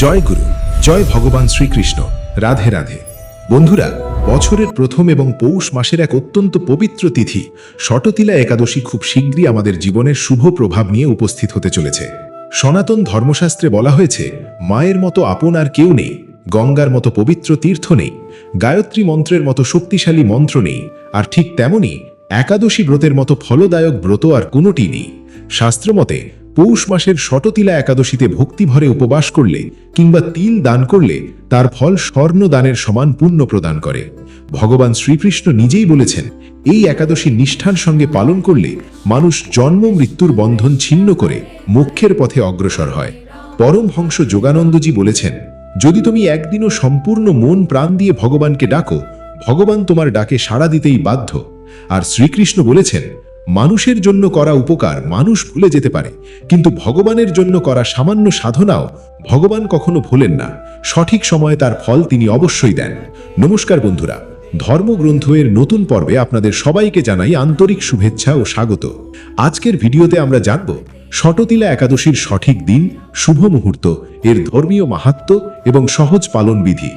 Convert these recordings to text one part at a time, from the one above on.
জয় গুরু, জয় ভগবান শ্রীকৃষ্ণ, রাধে রাধে। বন্ধুরা, বছরের প্রথম এবং পৌষ মাসের এক অত্যন্ত পবিত্র তিথি শটতিলা একাদশী খুব শীঘ্রই আমাদের জীবনের শুভ প্রভাব নিয়ে উপস্থিত হতে চলেছে। সনাতন ধর্মশাস্ত্রে বলা হয়েছে, মায়ের মতো আপন আর কেউ নেই, গঙ্গার মতো পবিত্র তীর্থ নেই, গায়ত্রী মন্ত্রের মতো শক্তিশালী মন্ত্র নেই, আর ঠিক তেমনি একাদশী ব্রতের মতো ফলদায়ক ব্রত আর কোনোটি নেই। শাস্ত্রমতে পৌষ মাসের শটতিলা একাদশীতে ভক্তিভরে উপবাস করলে কিংবা তিল দান করলে তার ফল স্বর্ণ দানের সমান পুণ্য প্রদান করে। ভগবান শ্রীকৃষ্ণ নিজেই বলেছেন, এই একাদশী নিষ্ঠার সঙ্গে পালন করলে মানুষ জন্ম মৃত্যুর বন্ধন ছিন্ন করে মোক্ষের পথে অগ্রসর হয়। পরমহংস যোগানন্দজি বলেছেন, যদি তুমি একদিনও সম্পূর্ণ মন প্রাণ দিয়ে ভগবানকে ডাকো, ভগবান তোমার ডাকে সাড়া দিতেই বাধ্য। আর শ্রীকৃষ্ণ বলেছেন মানুষের জন্য করা উপকার মানুষ ভুলে যেতে পারে, কিন্তু ভগবানের জন্য করা সামান্য সাধনাও ভগবান কখনো ভোলেন না। সঠিক সময়ে তার ফল তিনি অবশ্যই দেন। নমস্কার বন্ধুরা ধর্মগ্রন্থ এর নতুন পর্বে আপনাদের সবাইকে জানাই আন্তরিক শুভেচ্ছা ও স্বাগত। আজকের ভিডিওতে আমরা জানব শটতিলা একাদশীর সঠিক দিন, শুভ মুহূর্ত, এর ধর্মীয় মাহাত্ম্য এবং সহজ পালন বিধি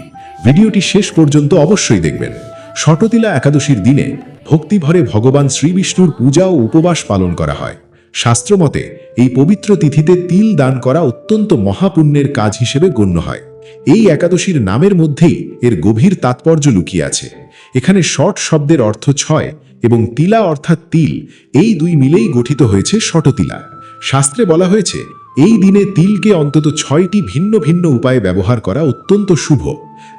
ভিডিওটি শেষ পর্যন্ত অবশ্যই দেখবেন। শটতিলা একাদশীর দিনে ভক্তিভরে ভগবান শ্রীবিষ্ণুর পূজা ও উপবাস পালন করা হয়। শাস্ত্রমতে, এই পবিত্র তিথিতে তিল দান করা অত্যন্ত মহাপুণ্যের কাজ হিসেবে গণ্য হয়। এই একাদশীর নামের মধ্যেই এর গভীর তাৎপর্য লুকিয়ে আছে। এখানে শট শব্দের অর্থ ছয় এবং তিলা অর্থাৎ তিল, এই দুই মিলেই গঠিত হয়েছে শটতিলা। শাস্ত্রে বলা হয়েছে, এই দিনে তিলকে অন্তত ছয়টি ভিন্ন ভিন্ন উপায়ে ব্যবহার করা অত্যন্ত শুভ।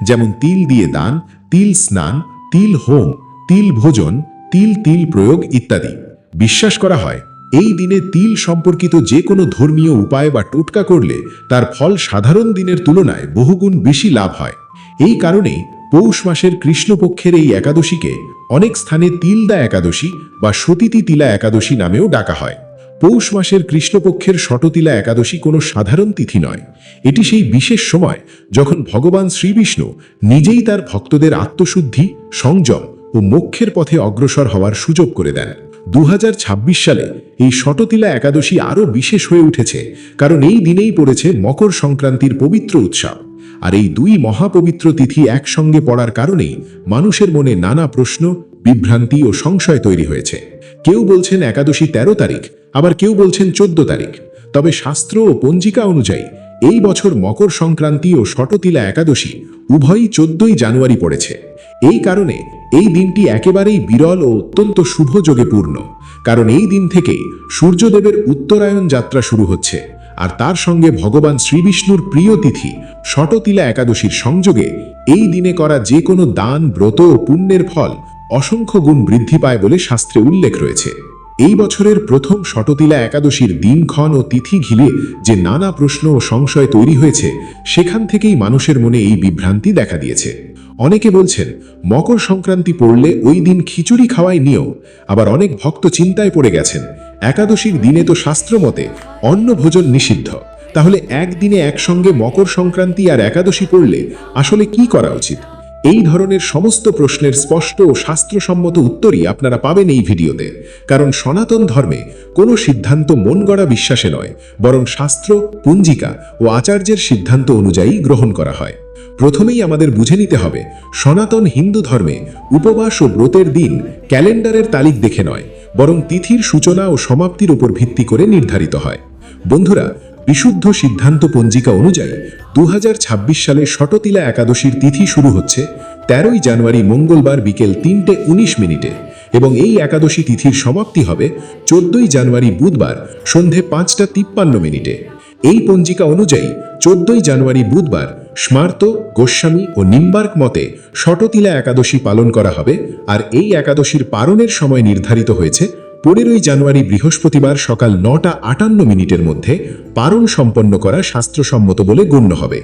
যেমন তিল দিয়ে দান, তিল স্নান তিল হোম, তিল ভোজন, তিল তিল প্রয়োগ ইত্যাদি। বিশ্বাস করা হয়, এই দিনে তিল সম্পর্কিত যে কোনো ধর্মীয় উপায় বা টোটকা করলে তার ফল সাধারণ দিনের তুলনায় বহুগুণ বেশি লাভ হয়। এই কারণেই পৌষ মাসের কৃষ্ণপক্ষের এই একাদশীকে অনেক স্থানে তিলদা একাদশী বা সতীতি তিলা একাদশী নামেও ডাকা হয়। পৌষ মাসের কৃষ্ণপক্ষের শটতিলা একাদশী কোনো সাধারণ তিথি নয়। এটি সেই বিশেষ সময় যখন ভগবান শ্রীবিষ্ণু নিজেই তার ভক্তদের আত্মশুদ্ধি, সংযম ও মোক্ষের পথে অগ্রসর হওয়ার সুযোগ করে দেন। দু হাজার ছাব্বিশ সালে এই শটতিলা একাদশী আরও বিশেষ হয়ে উঠেছে, কারণ এই দিনেই পড়েছে মকর সংক্রান্তির পবিত্র উৎসব। আর এই দুই মহাপবিত্র তিথি একসঙ্গে পড়ার কারণেই মানুষের মনে নানা প্রশ্ন বিভ্রান্তি ও সংশয় তৈরি হয়েছে। কেউ বলছেন একাদশী ১৩ তারিখ, আবার কেউ বলছেন চোদ্দ তারিখ। তবে শাস্ত্র ও পঞ্জিকা অনুযায়ী, এই বছর মকর সংক্রান্তি ও শটতিলা একাদশী উভয়ই চোদ্দই জানুয়ারি পড়েছে। এই কারণে এই দিনটি একেবারেই বিরল ও অত্যন্ত শুভ যোগে পূর্ণ। কারণ এই দিন থেকেই সূর্যদেবের উত্তরায়ণ যাত্রা শুরু হচ্ছে। আর তার সঙ্গে ভগবান শ্রীবিষ্ণুর প্রিয় তিথি শটতিলা একাদশীর সংযোগে এই দিনে করা যে কোনো দান, ব্রত ও পুণ্যের ফল অসংখ্য গুণ বৃদ্ধি পায় বলে শাস্ত্রে উল্লেখ রয়েছে। এই বছরের প্রথম শটতিলা একাদশীর দিনক্ষণ ও তিথি ঘিরে যে নানা প্রশ্ন ও সংশয় তৈরি হয়েছে, সেখান থেকেই মানুষের মনে এই বিভ্রান্তি দেখা দিয়েছে। অনেকে বলছেন, মকর সংক্রান্তি পড়লে ওই দিন খিচুড়ি খাওয়াই নিয়েও আবার অনেক ভক্ত চিন্তায় পড়ে গেছেন, একাদশীর দিনে তো শাস্ত্রমতে অন্ন ভোজন নিষিদ্ধ। তাহলে একদিনে একসঙ্গে মকর সংক্রান্তি আর একাদশী পড়লে আসলে কি করা উচিত? এই ধরনের সমস্ত প্রশ্নের স্পষ্ট ও শাস্ত্রসম্মত উত্তরই আপনারা পাবেন এই ভিডিওতে। কারণ সনাতন ধর্মে কোনো সিদ্ধান্ত মন গড়া বিশ্বাসে নয়, বরং শাস্ত্র, পুঞ্জিকা ও আচার্যের সিদ্ধান্ত অনুযায়ী গ্রহণ করা হয়। প্রথমেই আমাদের বুঝে নিতে হবে, সনাতন হিন্দু ধর্মে উপবাস ও ব্রতের দিন ক্যালেন্ডারের তারিখ দেখে নয়, বরং তিথির সূচনা ও সমাপ্তির উপর ভিত্তি করে নির্ধারিত হয়। বন্ধুরা বিশুদ্ধ সিদ্ধান্ত পঞ্জিকা অনুযায়ী দু হাজার ছাব্বিশ সালে শটতিলা একাদশীর তিথি শুরু হচ্ছে তেরোই জানুয়ারি মঙ্গলবার বিকেল তিনটে উনিশ মিনিটে এবং এই একাদশী তিথির সমাপ্তি হবে চোদ্দই জানুয়ারি বুধবার সন্ধে পাঁচটা তিপ্পান্ন মিনিটে। এই পঞ্জিকা অনুযায়ী চোদ্দই জানুয়ারি বুধবার স্মার্ত, গোস্বামী ও নিম্বার্ক মতে শটতিলা একাদশী পালন করা হবে আর এই একাদশীর পালনের সময় নির্ধারিত হয়েছে পনেরোই জানুয়ারি বৃহস্পতিবার সকাল নটা আটান্ন মিনিটের মধ্যে পারণ সম্পন্ন করা শাস্ত্রসম্মত বলে গণ্য হবে।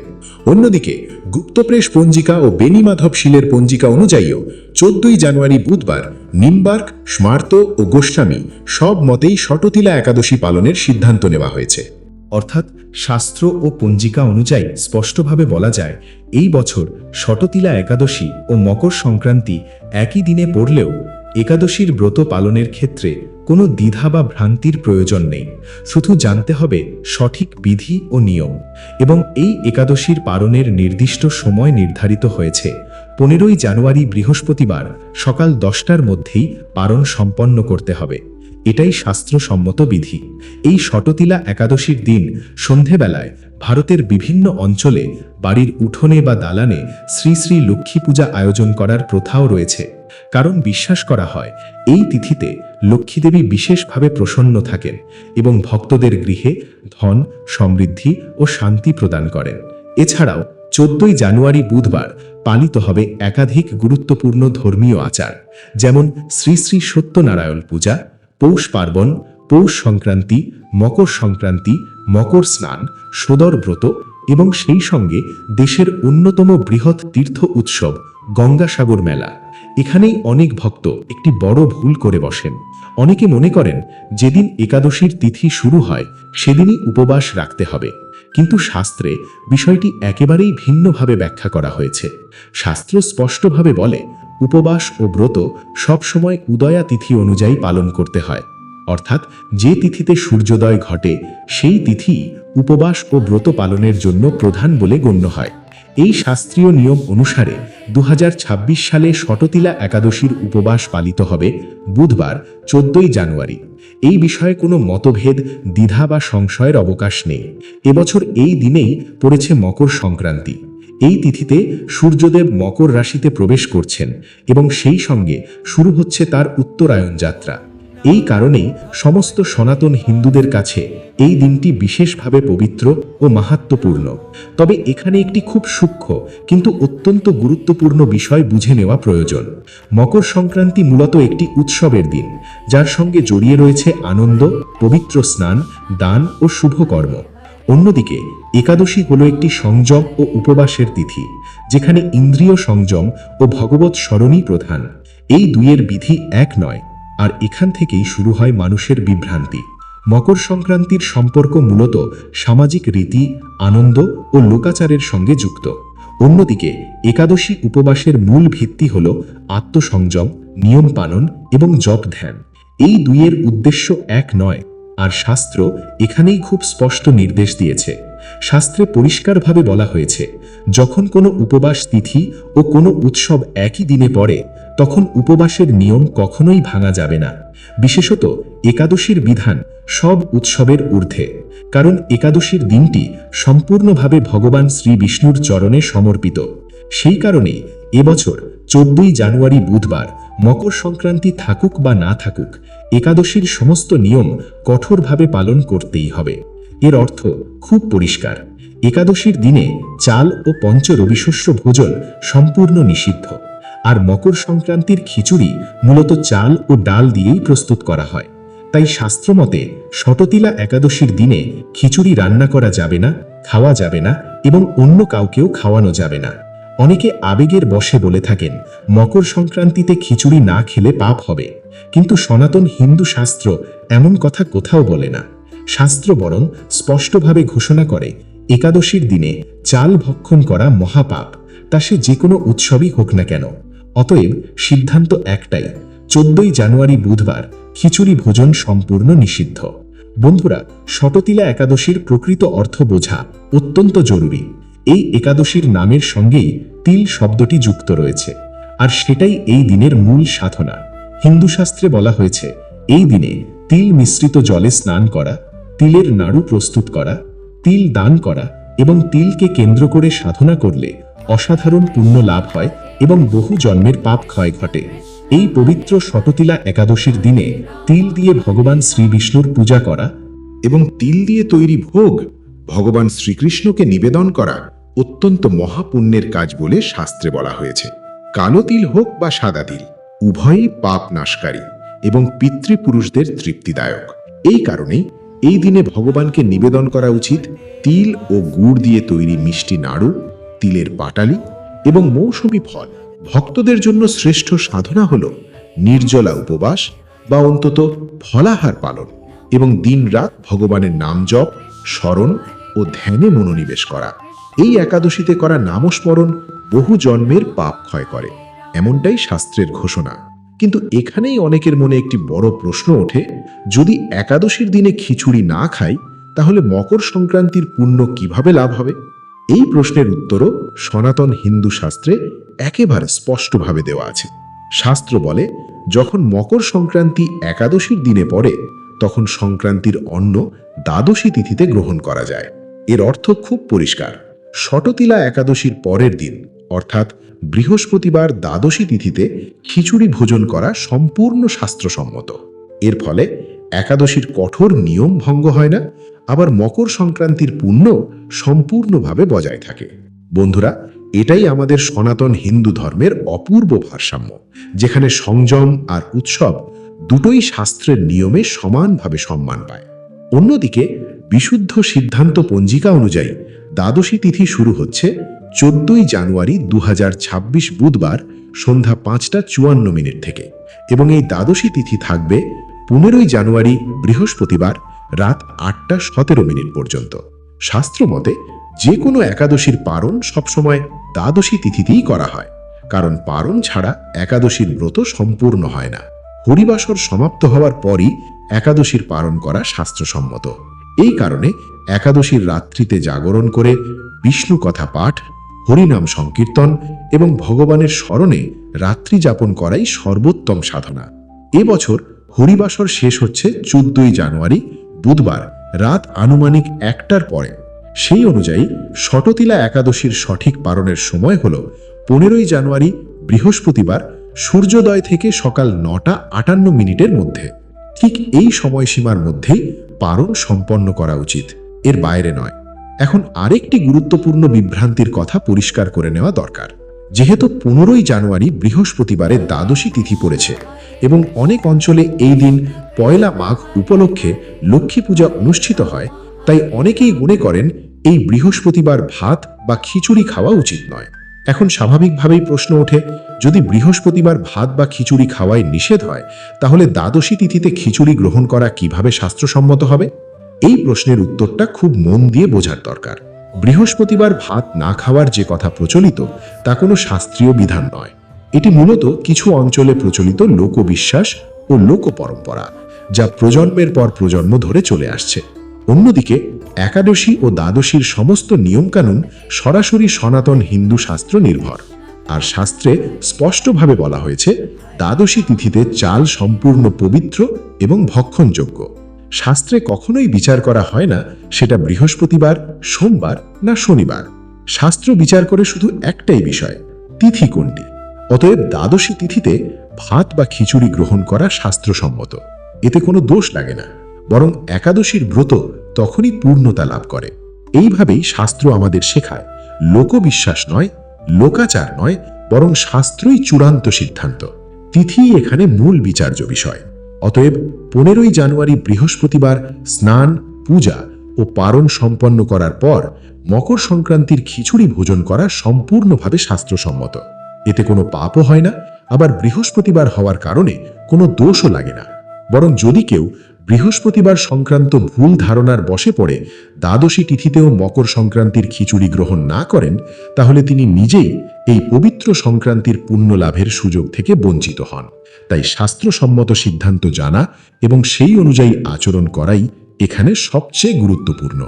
অন্যদিকে, গুপ্তপ্রেস পঞ্জিকা ও বেনিমাধব শিলের পঞ্জিকা অনুযায়ীও চোদ্দই জানুয়ারি বুধবার নিম্বার্ক, স্মার্ত ও গোস্বামী সব মতেই শটতিলা একাদশী পালনের সিদ্ধান্ত নেওয়া হয়েছে। অর্থাৎ শাস্ত্র ও পঞ্জিকা অনুযায়ী স্পষ্টভাবে বলা যায়, এই বছর শটতিলা একাদশী ও মকর সংক্রান্তি একই দিনে পড়লেও একাদশীর ব্রত পালনের ক্ষেত্রে কোনো দ্বিধা বা ভ্রান্তির প্রয়োজন নেই। শুধু জানতে হবে সঠিক বিধি ও নিয়ম এবং এই একাদশীর পালনের নির্দিষ্ট সময় নির্ধারিত হয়েছে। পনেরোই জানুয়ারি বৃহস্পতিবার সকাল দশটার মধ্যেই পালন সম্পন্ন করতে হবে। এটাই শাস্ত্রসম্মত বিধি। এই শটতিলা একাদশীর দিন সন্ধেবেলায় ভারতের বিভিন্ন অঞ্চলে বাড়ির উঠোনে বা দালানে শ্রী শ্রী লক্ষ্মী পূজা আয়োজন করার প্রথাও রয়েছে। কারণ বিশ্বাস করা হয়, এই তিথিতে লক্ষ্মীদেবী বিশেষভাবে প্রসন্ন থাকেন এবং ভক্তদের গৃহে ধন, সমৃদ্ধি ও শান্তি প্রদান করেন। এছাড়াও চোদ্দই জানুয়ারি বুধবার পালিত হবে একাধিক গুরুত্বপূর্ণ ধর্মীয় আচার, যেমন শ্রী শ্রী সত্যনারায়ণ পূজা পৌষ পার্বণ, পৌষ সংক্রান্তি, মকর সংক্রান্তি, মকর স্নান, সোদর ব্রত এবং সেই সঙ্গে দেশের অন্যতম বৃহৎ তীর্থ উৎসব গঙ্গাসাগর মেলা। এখানেই অনেক ভক্ত একটি বড় ভুল করে বসেন। অনেকে মনে করেন, যেদিন একাদশীর তিথি শুরু হয়, সেদিনই উপবাস রাখতে হবে। কিন্তু শাস্ত্রে বিষয়টি একেবারেই ভিন্নভাবে ব্যাখ্যা করা হয়েছে। শাস্ত্র স্পষ্টভাবে বলে উপবাস ও ব্রত সবসময় উদয়া তিথি অনুযায়ী পালন করতে হয়। অর্থাৎ যে তিথিতে সূর্যোদয় ঘটে, সেই তিথি উপবাস ও ব্রত পালনের জন্য প্রধান বলে গণ্য হয়। এই শাস্ত্রীয় নিয়ম অনুসারে দু হাজার ছাব্বিশ সালে শটতিলা একাদশীর উপবাস পালিত হবে বুধবার, চোদ্দই জানুয়ারি। এই বিষয়ে কোনো মতভেদ, দ্বিধা বা সংশয়ের অবকাশ নেই। এবছর এই দিনেই পড়েছে মকর সংক্রান্তি। এই তিথিতে সূর্যদেব মকর রাশিতে প্রবেশ করছেন এবং সেই সঙ্গে শুরু হচ্ছে তার উত্তরায়ণ যাত্রা। এই কারণেই সমস্ত সনাতন হিন্দুদের কাছে এই দিনটি বিশেষভাবে পবিত্র ও মাহাত্মপূর্ণ তবে এখানে একটি খুব সূক্ষ্ম কিন্তু অত্যন্ত গুরুত্বপূর্ণ বিষয় বুঝে নেওয়া প্রয়োজন। মকর সংক্রান্তি মূলত একটি উৎসবের দিন, যার সঙ্গে জড়িয়ে রয়েছে আনন্দ, পবিত্র স্নান, দান ও শুভকর্ম। অন্যদিকে, একাদশী হলো একটি সংযম ও উপবাসের তিথি, যেখানে ইন্দ্রিয় সংযম ও ভগবত স্মরণই প্রধান। এই দুইয়ের বিধি এক নয়, আর এখান থেকেই শুরু হয় মানুষের বিভ্রান্তি। মকর সংক্রান্তির সম্পর্ক মূলত সামাজিক রীতি, আনন্দ ও লোকাচারের সঙ্গে যুক্ত। অন্যদিকে, একাদশী উপবাসের মূল ভিত্তি হল আত্মসংযম, নিয়ম পালন এবং জপ ধ্যান। এই দুইয়ের উদ্দেশ্য এক নয় আর শাস্ত্র এখানেই খুব স্পষ্ট নির্দেশ দিয়েছে। শাস্ত্রে পরিষ্কারভাবে বলা হয়েছে, যখন কোনো উপবাস তিথি ও কোনো উৎসব একই দিনে পড়ে, তখন উপবাসের নিয়ম কখনোই ভাঙা যাবে না। বিশেষত একাদশীর বিধান সব উৎসবের ঊর্ধ্বে, কারণ একাদশীর দিনটি সম্পূর্ণভাবে ভগবান শ্রী বিষ্ণুর চরণে সমর্পিত। সেই কারণে এবছর চোদ্দই জানুয়ারি বুধবার মকর সংক্রান্তি থাকুক বা না থাকুক, একাদশীর সমস্ত নিয়ম কঠোরভাবে পালন করতেই হবে। এর অর্থ খুব পরিষ্কার। একাদশীর দিনে চাল ও পঞ্চ রবিশস্য ভোজন সম্পূর্ণ নিষিদ্ধ। আর মকর সংক্রান্তির খিচুড়ি মূলত চাল ও ডাল দিয়েই প্রস্তুত করা হয়। তাই শাস্ত্রমতে শততিলা একাদশীর দিনে খিচুড়ি রান্না করা যাবে না, খাওয়া যাবে না এবং অন্য কাউকেও খাওয়ানো যাবে না। অনেকে আবেগের বশে বলে থাকেন, মকর সংক্রান্তিতে খিচুড়ি না খেলে পাপ হবে। কিন্তু সনাতন হিন্দু শাস্ত্র এমন কথা কোথাও বলে না। শাস্ত্র বরং স্পষ্টভাবে ঘোষণা করে, একাদশীর দিনে চাল ভক্ষণ করা মহাপাপ, তা সে যে কোনো উৎসবই হোক না কেন। অতএব সিদ্ধান্ত একটাই, চোদ্দই জানুয়ারি বুধবার খিচুড়ি ভোজন সম্পূর্ণ নিষিদ্ধ। বন্ধুরা, শততিলা একাদশীর প্রকৃত অর্থ বোঝা অত্যন্ত জরুরি। এই একাদশীর নামের সঙ্গেই তিল শব্দটি যুক্ত রয়েছে। আর সেটাই এই দিনের মূল সাধনা। হিন্দু শাস্ত্রে বলা হয়েছে, এই দিনে তিল মিশ্রিত জলে স্নান করা, তিলের নাড়ু প্রস্তুত করা, তিল দান করা এবং তিলকে কেন্দ্র করে সাধনা করলে অসাধারণ পুণ্য লাভ হয় এবং বহু জন্মের পাপ ক্ষয় ঘটে। এই পবিত্র শততিলা একাদশীর দিনে তিল দিয়ে ভগবান শ্রী বিষ্ণুর পূজা করা এবং তিল দিয়ে তৈরি ভোগ ভগবান শ্রীকৃষ্ণকে নিবেদন করা অত্যন্ত মহাপুণ্যের কাজ বলে শাস্ত্রে বলা হয়েছে। কালো তিল হোক বা সাদা তিল, উভয়ই পাপ নাশকারী এবং পিতৃপুরুষদের তৃপ্তিদায়ক। এই কারণেই এই দিনে ভগবানকে নিবেদন করা উচিত তিল ও গুড় দিয়ে তৈরি মিষ্টি নাড়ু, তিলের পাটালি এবং মৌসুমী ফল। ভক্তদের জন্য শ্রেষ্ঠ সাধনা হল নির্জলা উপবাস বা অন্তত ফলাহার পালন এবং দিনরাত ভগবানের নাম জপ স্মরণ ও ধ্যানে মনোনিবেশ করা। এই একাদশীতে করা নামস্মরণ বহু জন্মের পাপ ক্ষয় করে, এমনটাই শাস্ত্রের ঘোষণা। কিন্তু এখানেই অনেকের মনে একটি বড় প্রশ্ন ওঠে, যদি একাদশীর দিনে খিচুড়ি না খাই, তাহলে মকর সংক্রান্তির পুণ্য কীভাবে লাভ হবে? এই প্রশ্নের উত্তরও সনাতন হিন্দু শাস্ত্রে একেবারে স্পষ্টভাবে দেওয়া আছে। শাস্ত্র বলে, যখন মকর সংক্রান্তি একাদশীর দিনে পড়ে তখন সংক্রান্তির অন্ন দ্বাদশী তিথিতে গ্রহণ করা যায়। এর অর্থ খুব পরিষ্কার। শটতিলা একাদশীর পরের দিন, অর্থাৎ বৃহস্পতিবার দ্বাদশী তিথিতে খিচুড়ি ভোজন করা সম্পূর্ণ শাস্ত্রসম্মত। এর ফলে একাদশীর কঠোর নিয়ম ভঙ্গ হয় না, আবার মকর সংক্রান্তির পুণ্য সম্পূর্ণভাবে বজায় থাকে। বন্ধুরা, এটাই আমাদের সনাতন হিন্দু ধর্মের অপূর্ব ভারসাম্য, যেখানে সংযম আর উৎসব দুটোই শাস্ত্রের নিয়মে সমানভাবে সম্মান পায়। অন্যদিকে বিশুদ্ধ সিদ্ধান্ত পঞ্জিকা অনুযায়ী দ্বাদশী তিথি শুরু হচ্ছে চোদ্দই জানুয়ারি দু হাজার ছাব্বিশ বুধবার সন্ধ্যা পাঁচটা চুয়ান্ন মিনিট থেকে এবং এই দ্বাদশী তিথি থাকবে পনেরোই জানুয়ারি বৃহস্পতিবার রাত আটটা সতেরো মিনিট পর্যন্ত। শাস্ত্র মতে যে কোনো একাদশীর পারণ সবসময় দ্বাদশী তিথিতেই করা হয়, কারণ পারণ ছাড়া একাদশীর ব্রত সম্পূর্ণ হয় না। হরিবাসর সমাপ্ত হওয়ার পরই একাদশীর পালন করা শাস্ত্রসম্মত। এই কারণে একাদশীর রাত্রিতে জাগরণ করে বিষ্ণু কথা পাঠ, হরিনাম সংকীর্তন এবং ভগবানের স্মরণে রাত্রি যাপন করাই সর্বোত্তম সাধনা। এবছর হরিবাসর শেষ হচ্ছে চোদ্দই জানুয়ারি, বুধবার, রাত আনুমানিক একটার পরে। সেই অনুযায়ী শটতিলা একাদশীর সঠিক পালনের সময় হল পনেরোই জানুয়ারি, বৃহস্পতিবার সূর্যোদয় থেকে সকাল নটা আটান্ন মিনিটের মধ্যে। ঠিক এই সময়সীমার মধ্যেই পারণ সম্পন্ন করা উচিত। এর বাইরে নয়। এখন আরেকটি গুরুত্বপূর্ণ বিভ্রান্তির কথা পরিষ্কার করে নেওয়া দরকার। যেহেতু পনেরোই জানুয়ারি বৃহস্পতিবারে দ্বাদশী তিথি পড়েছে এবং অনেক অঞ্চলে এই দিন পয়লা মাঘ উপলক্ষে লক্ষ্মী পূজা অনুষ্ঠিত হয়, তাই অনেকেই মনে করেন এই বৃহস্পতিবার ভাত বা খিচুড়ি খাওয়া উচিত নয়। এখন স্বাভাবিকভাবেই প্রশ্ন ওঠে, যদি বৃহস্পতিবার ভাত বা খিচুড়ি খাওয়ায় নিষেধ হয়, তাহলে দ্বাদশী তিথিতে খিচুড়ি গ্রহণ করা কীভাবে শাস্ত্রসম্মত হবে? এই প্রশ্নের উত্তরটা খুব মন দিয়ে বোঝার দরকার। বৃহস্পতিবার ভাত না খাওয়ার যে কথা প্রচলিত, তা কোনো শাস্ত্রীয় বিধান নয়। এটি মূলত কিছু অঞ্চলে প্রচলিত লোকবিশ্বাস ও লোক পরম্পরা যা প্রজন্মের পর প্রজন্ম ধরে চলে আসছে। অন্যদিকে, একাদশী ও দ্বাদশীর সমস্ত নিয়মকানুন সরাসরি সনাতন হিন্দু শাস্ত্র নির্ভর। আর শাস্ত্রে স্পষ্টভাবে বলা হয়েছে, দ্বাদশী তিথিতে চাল সম্পূর্ণ পবিত্র এবং ভক্ষণযোগ্য। শাস্ত্রে কখনোই বিচার করা হয় না, সেটা বৃহস্পতিবার, সোমবার না শনিবার। শাস্ত্র বিচার করে শুধু একটাই বিষয়, তিথি কোনটি? অতএব দ্বাদশী তিথিতে ভাত বা খিচুড়ি গ্রহণ করা শাস্ত্রসম্মত। এতে কোনো দোষ লাগে না। বরং একাদশীর ব্রত তখনই পূর্ণতা লাভ করে। এইভাবেই শাস্ত্র আমাদের শেখায়। লোকবিশ্বাস নয়, লোকাচার নয়, বরং শাস্ত্রই চূড়ান্ত সিদ্ধান্ত। তিথি এখানে মূল বিচার্য বিষয়। অতএব পনেরোই জানুয়ারি বৃহস্পতিবার স্নান, পূজা ও পারণ সম্পন্ন করার পর মকর সংক্রান্তির খিচুড়ি ভোজন করা সম্পূর্ণভাবে শাস্ত্রসম্মত। এতে কোনো পাপও হয় না, আবার বৃহস্পতিবার হওয়ার কারণে কোনো দোষও লাগে না। বরং যদি কেউ বৃহস্পতিবার সংক্রান্ত ভুল ধারণার বসে পড়ে দ্বাদশী তিথিতেও মকর সংক্রান্তির খিচুড়ি গ্রহণ না করেন, তাহলে তিনি নিজেই এই পবিত্র সংক্রান্তির পুণ্য লাভের সুযোগ থেকে বঞ্চিত হন। তাই শাস্ত্রসম্মত সিদ্ধান্ত জানা এবং সেই অনুযায়ী আচরণ করাই এখানে সবচেয়ে গুরুত্বপূর্ণ।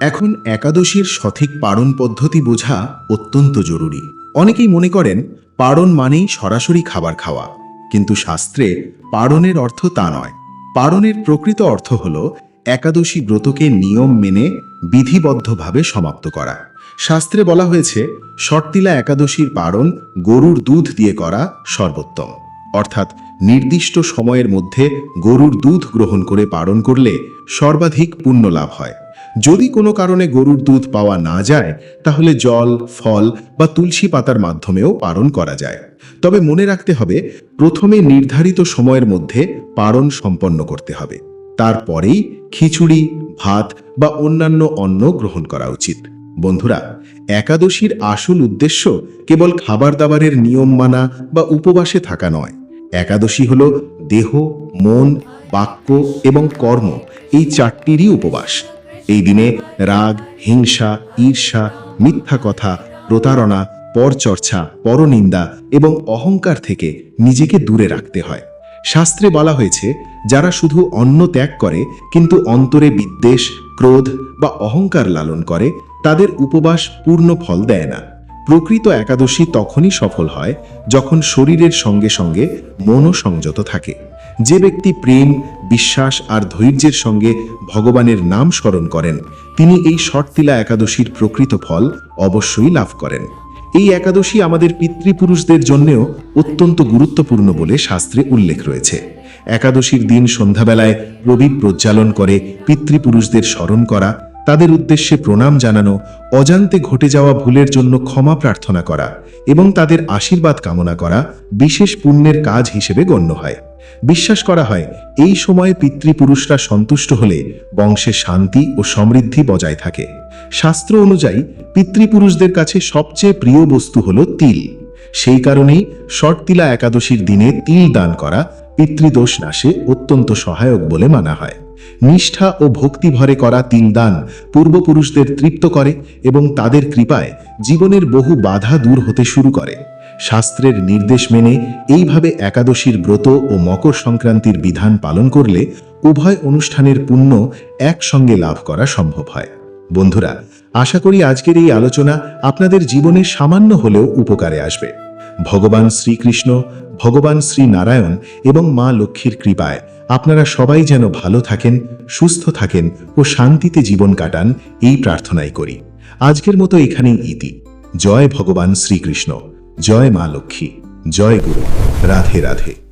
এখন একাদশীর সঠিক পারণ পদ্ধতি বোঝা অত্যন্ত জরুরি। অনেকেই মনে করেন পারণ মানেই সরাসরি খাবার খাওয়া। কিন্তু শাস্ত্রে পারণের অর্থ তা নয়। পারণের প্রকৃত অর্থ হল একাদশী ব্রতকে নিয়ম মেনে বিধিবদ্ধভাবে সমাপ্ত করা। শাস্ত্রে বলা হয়েছে শর্তিলা একাদশীর পারণ গরুর দুধ দিয়ে করা সর্বোত্তম। অর্থাৎ নির্দিষ্ট সময়ের মধ্যে গরুর দুধ গ্রহণ করে পারণ করলে সর্বাধিক পুণ্য লাভ হয়। যদি কোনো কারণে গরুর দুধ পাওয়া না যায়, তাহলে জল, ফল বা তুলসী পাতার মাধ্যমেও পারণ করা যায়। তবে মনে রাখতে হবে, প্রথমে নির্ধারিত সময়ের মধ্যে পারণ সম্পন্ন করতে হবে। তারপরেই খিচুড়ি, ভাত বা অন্যান্য অন্ন গ্রহণ করা উচিত। বন্ধুরা, একাদশীর আসল উদ্দেশ্য কেবল খাবার দাবারের নিয়ম মানা বা উপবাসে থাকা নয়। একাদশী হল দেহ, মন, বাক্য এবং কর্ম, এই চারটিরই উপবাস। এই দিনে রাগ, হিংসা, ঈর্ষা, মিথ্যা কথা, প্রতারণা, পরচর্চা, পরনিন্দা এবং অহংকার থেকে নিজেকে দূরে রাখতে হয়। শাস্ত্রে বলা হয়েছে, যারা শুধু অন্ন ত্যাগ করে, কিন্তু অন্তরে বিদ্বেষ, ক্রোধ বা অহংকার লালন করে, তাদের উপবাস পূর্ণ ফল দেয় না। প্রকৃত একাদশী তখনই সফল হয়, যখন শরীরের সঙ্গে সঙ্গে মনও সংযত থাকে। যে ব্যক্তি প্রেম, বিশ্বাস আর ধৈর্যের সঙ্গে ভগবানের নাম স্মরণ করেন, তিনি এই শর্তিলা একাদশীর প্রকৃত ফল অবশ্যই লাভ করেন। এই একাদশী আমাদের পিতৃপুরুষদের জন্যেও অত্যন্ত গুরুত্বপূর্ণ বলে শাস্ত্রে উল্লেখ রয়েছে। একাদশীর দিন সন্ধ্যাবেলায় প্রদীপ প্রজ্বালন করে পিতৃপুরুষদের স্মরণ করা, তাদের উদ্দেশ্যে প্রণাম জানানো, অজান্তে ঘটে যাওয়া ভুলের জন্য ক্ষমা প্রার্থনা করা এবং তাদের আশীর্বাদ কামনা করা বিশেষ পুণ্যের কাজ হিসেবে গণ্য হয়। বিশ্বাস করা হয়, এই সময়ে পিতৃপুরুষরা সন্তুষ্ট হলে বংশে শান্তি ও সমৃদ্ধি বজায় থাকে। শাস্ত্র অনুযায়ী, পিতৃপুরুষদের কাছে সবচেয়ে প্রিয় বস্তু হল তিল। সেই কারণেই শর্তিলা একাদশীর দিনে তিল দান করা পিতৃদোষ নাশে অত্যন্ত সহায়ক বলে মানা হয়। নিষ্ঠা ও ভক্তি ভরে করা তিল দান পূর্বপুরুষদের তৃপ্ত করে এবং তাদের কৃপায় জীবনের বহু বাধা দূর হতে শুরু করে। শাস্ত্রের নির্দেশ মেনে এইভাবে একাদশীর ব্রত ও মকর সংক্রান্তির বিধান পালন করলে উভয় অনুষ্ঠানের পুণ্য একসঙ্গে লাভ করা সম্ভব হয়। বন্ধুরা, আশা করি আজকের এই আলোচনা আপনাদের জীবনে সামান্য হলেও উপকারে আসবে। ভগবান শ্রীকৃষ্ণ, ভগবান শ্রী নারায়ণ এবং মা লক্ষ্মীর কৃপায় আপনারা সবাই যেন ভালো থাকেন, সুস্থ থাকেন ও শান্তিতে জীবন কাটান, এই প্রার্থনাই করি। আজকের মতো এখানেই ইতি। জয় ভগবান শ্রীকৃষ্ণ। জয় মা লক্ষ্মী জয় গুরু রাধে রাধে।